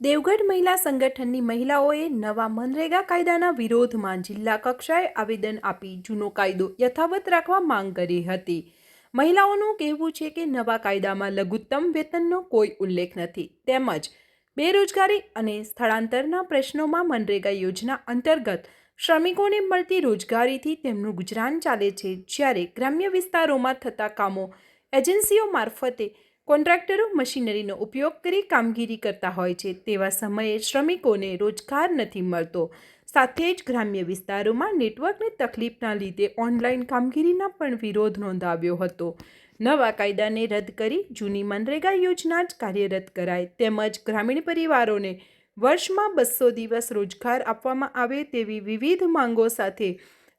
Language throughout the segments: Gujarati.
દેવગઢ મહિલા સંગઠનની મહિલાઓએ નવા મનરેગા કાયદાના વિરોધમાં જિલ્લા કક્ષાએ આવેદન આપી જૂનો કાયદો યથાવત રાખવા માંગ કરી હતી. મહિલાઓનું કહેવું છે કે નવા કાયદામાં લઘુત્તમ વેતનનો કોઈ ઉલ્લેખ નથી. તેમજ બેરોજગારી અને સ્થળાંતરના પ્રશ્નોમાં મનરેગા યોજના અંતર્ગત શ્રમિકોને મળતી રોજગારીથી તેમનું ગુજરાન ચાલે છે. જ્યારે ગ્રામ્ય વિસ્તારોમાં થતા કામો એજન્સીઓ મારફતે કોન્ટ્રાક્ટરો મશીનરીનો ઉપયોગ કરી કામગીરી કરતા હોય છે, તેવા સમયે શ્રમિકોને રોજગાર નથી મળતો. સાથે જ ગ્રામ્ય વિસ્તારોમાં નેટવર્કની તકલીફના લીધે ઓનલાઈન કામગીરીના પણ વિરોધ નોંધાવ્યો હતો. નવા કાયદાને રદ કરી જૂની મનરેગા યોજના જ કાર્યરત કરાય, તેમજ ગ્રામીણ પરિવારોને વર્ષમાં બસો દિવસ રોજગાર આપવામાં આવે તેવી વિવિધ માંગો સાથે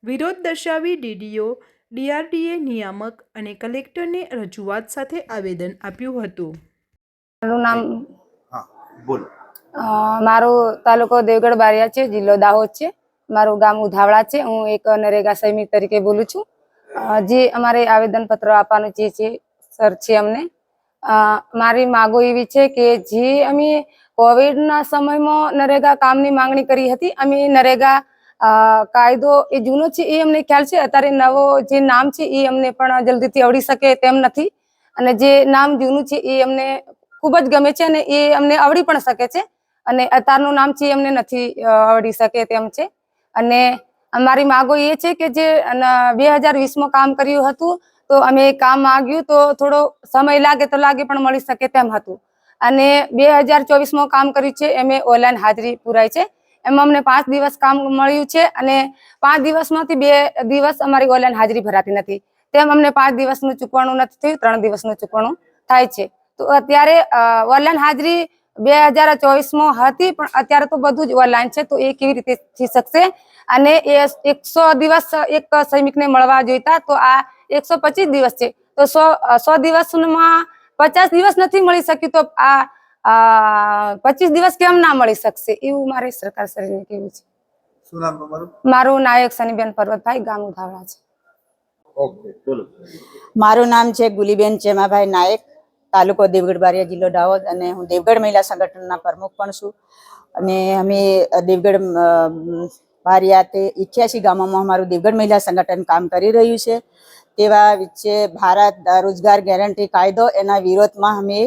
વિરોધ દર્શાવી ડીડીઓ ડીઆરડીએ નિયામક અને કલેક્ટરને રજૂઆત સાથે આવેદન આપ્યું હતું. મારું નામ મારો બોલો. તાલુકો દેવગઢ બારિયા છે જિલ્લો દાહોદ છે. મારું ગામ ઉધાવળા છે. હું એક નરેગા સૈનિક તરીકે બોલું છું. જે અમારે આવેદનપત્ર આપવાનું જે છે સર છે અમને. મારી માગો એવી છે કે જે અમે કોવિડના સમયમાં નરેગા કામની માંગણી કરી હતી અમે નરેગા કાયદો એ જૂનો છે એ અમને ખ્યાલ છે. અત્યારે નવો જે નામ છે એ અમને પણ જલ્દીથી આવડી શકે તેમ નથી. અને જે નામ જૂનું છે એ અમને ખૂબ જ ગમે છે અને એ અમને આવડી પણ શકે છે. અને અત્યારનું નામ છે એ અમને નથી આવડી શકે તેમ છે. અને અમારી માગો એ છે કે જે બે હજાર વીસમાં કામ કર્યું હતું, તો અમે કામ માગ્યું તો થોડો સમય લાગે તો લાગે પણ મળી શકે તેમ હતું. અને બે હજાર ચોવીસમાં કામ કર્યું છે, એમે ઓનલાઈન હાજરી પુરાય છે. એમાં અમને પાંચ દિવસ કામ મળ્યું છે અને પાંચ દિવસમાંથી બે દિવસ અમારી ઓનલાઈન હાજરી ભરાતી નથી. તેમ અમને પાંચ દિવસનું ચૂકવણું નથી થયું, ત્રણ દિવસનું ચૂકવણું થાય છે. તો અત્યારે ઓનલાઈન હાજરી બે હજાર ચોવીસમાં હતી, પણ અત્યારે તો બધું જ ઓનલાઈન છે. તો એ કેવી રીતે થઈ શકશે? અને એ એકસો દિવસ એક સૈનિકને મળવા જોઈતા, તો આ એકસો દિવસ છે. તો સો સો દિવસમાં પચાસ દિવસ નથી મળી શક્યું, તો આ પચીસ દિવસ કેમ ના મળી શકશે? એવું મારે સરકાર શ્રીને કેવું છે. શું નામ તમારું? મારું નાયક સનીબેન પર્વતભાઈ ગામ ઉધાવડા છે. ઓકે બોલો. મારું નામ છે ગુલીબેન ચેમાભાઈ નાયક તાલુકો દેવગઢ બારિયા જિલ્લો દાહોદ અને હું દેવગઢ મહિલા સંગઠનના પ્રમુખ પણ છું. અને અમે દેવગઢ બારિયા તે ઇઠ્યાસી ગામોમાં અમારું દેવગઢ મહિલા સંગઠન કામ કરી રહ્યું છે. તેવા વચ્ચે ભારત રોજગાર ગેરંટી કાયદો એના વિરોધમાં અમે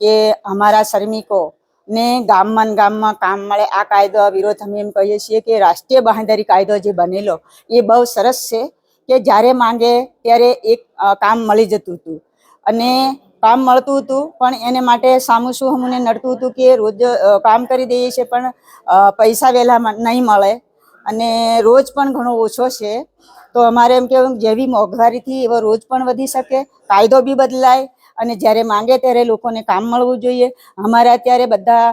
કે અમારા શ્રમિકો ને ગામમાં ગામમાં કામ મળે. આ કાયદો વિરોધ અમે એમ કહીએ છીએ કે રાષ્ટ્રીય બાંહેધરી કાયદો જે બનેલો, એ બહુ સરસ છે કે જ્યારે માંગે ત્યારે એક કામ મળી જતું હતું. અને કામ મળતું હતું, પણ એને માટે સામું શું અમને નડતું હતું કે રોજ કામ કરી દઈએ છીએ, પણ પૈસા વહેલા નહીં મળે. અને રોજ પણ ઘણો ઓછો છે. તો અમારે એમ કે જેવી મોંઘવારીથી એવો રોજ પણ વધી શકે, કાયદો બી બદલાય અને જ્યારે માંગે ત્યારે લોકોને કામ મળવું જોઈએ. અમારા અત્યારે બધા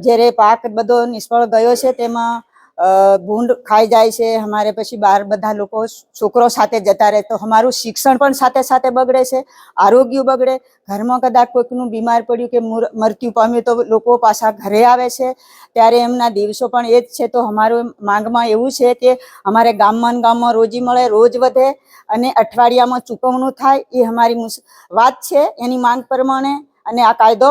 જ્યારે પાક બધો નિષ્ફળ ગયો છે, તેમાં ભૂંડ ખાઈ જાય છે, અમારે પછી બહાર બધા લોકો છોકરો સાથે જતા રહે, તો અમારું શિક્ષણ પણ સાથે સાથે બગડે છે, આરોગ્ય બગડે. ઘરમાં કદાચ કોઈકનું બીમાર પડ્યું કે મૃત્યુ પામ્યું તો લોકો પાછા ઘરે આવે છે. ત્યારે એમના દિવસો પણ એ જ છે, તો અમારું માંગમાં એવું છે કે અમારે ગામમાં ગામમાં રોજી મળે, રોજ વધે અને અઠવાડિયામાં ચૂકવણું થાય, એ અમારી વાત છે, એની માંગ પ્રમાણે અને આ કાયદો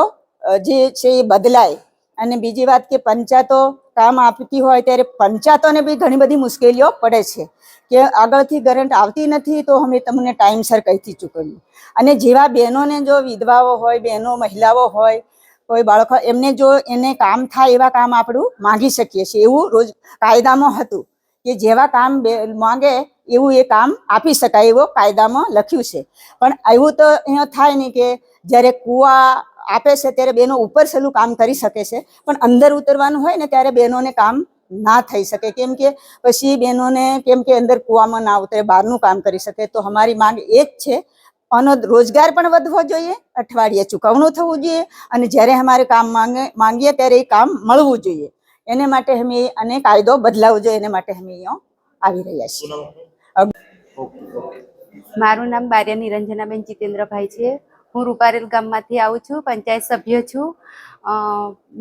જે છે એ બદલાય. અને બીજી વાત કે પંચાયતો કામ આપતી હોય ત્યારે પંચાયતોને બી ઘણી બધી મુશ્કેલીઓ પડે છે કે આગળથી ગરંટ આવતી નથી તો અમે તમને ટાઈમસર કહીથી ચૂકવ્યું અને જેવા બહેનોને જો વિધવાઓ હોય, બહેનો, મહિલાઓ હોય, કોઈ બાળકો એમને જો એને કામ થાય એવા કામ આપણું માંગી શકીએ છીએ. એવું રોજ કાયદામાં હતું કે જેવા કામ માંગે એવું એ કામ આપી શકાય એવો કાયદામાં લખ્યું છે. પણ એવું તો અહીંયા થાય નહીં કે જ્યારે કૂવા આપે છે ત્યારે બહેનો ઉપર છેલ્લું કામ કરી શકે છે. પણ અંદર ઉતરવાનું હોય ને ત્યારે બહેનોને કામ ના થઈ શકે. કેમ કે પછી બહેનોને કેમ કે અંદર કૂવામાં ના ઉતરે બહારનું કામ કરી શકે. તો અમારી માંગ એ જ છે આનો રોજગાર પણ વધવો જોઈએ અઠવાડિયે ચૂકવણું થવું જોઈએ અને જ્યારે અમારે કામ માંગે માંગીએ ત્યારે એ કામ મળવું જોઈએ. એને માટે અમે અને કાયદો બદલાવો જોઈએ એને માટે અમે અહીંયા આવી રહ્યા છીએ. મારું નામ બાર્યા નિરંજનાબેન જીતેન્દ્રભાઈ છે. હું રૂપારેલ ગામમાંથી આવું છું, પંચાયત સભ્ય છું.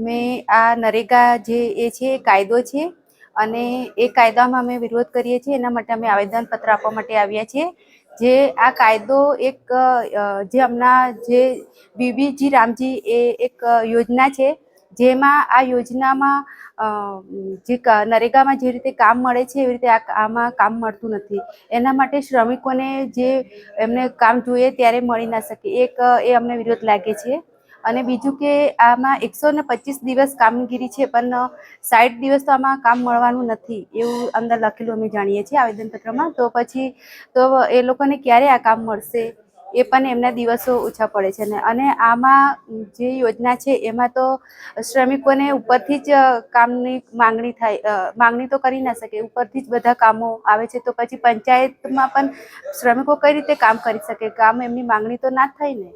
મેં આ નરેગા જે એ છે કાયદો છે અને એ કાયદામાં અમે વિરોધ કરીએ છીએ, એના માટે અમે આવેદનપત્ર આપવા માટે આવ્યા છીએ જે આ કાયદો એક જે હમણાં જે બીબીજી રામજી એ એક યોજના છે જેમાં આ યોજનામાં જે નરેગામાં જે રીતે કામ મળે છે, એવી રીતે આમાં કામ મળતું નથી. એના માટે શ્રમિકોને જે એમને કામ જોઈએ ત્યારે મળી ના શકે. એક એ અમને વિરોધ લાગે છે. અને બીજું કે આમાં એકસો ને પચીસ દિવસ કામગીરી છે, પણ સાઠ દિવસ તો આમાં કામ મળવાનું નથી, એવું અંદર લખેલું અમે જાણીએ છીએ આવેદનપત્રમાં. તો પછી, તો એ લોકોને ક્યારે આ કામ મળશે? એ પણ એમના દિવસો ઓછા પડે છે. ને અને આમાં જે યોજના છે, એમાં તો શ્રમિકોને ઉપરથી જ કામની માંગણી થાય માંગણી તો કરી ના શકે. ઉપરથી જ બધા કામો આવે છે તો પછી પંચાયતમાં પણ શ્રમિકો કઈ રીતે કામ કરી શકે? કામ એમની માંગણી તો ના થાય ને?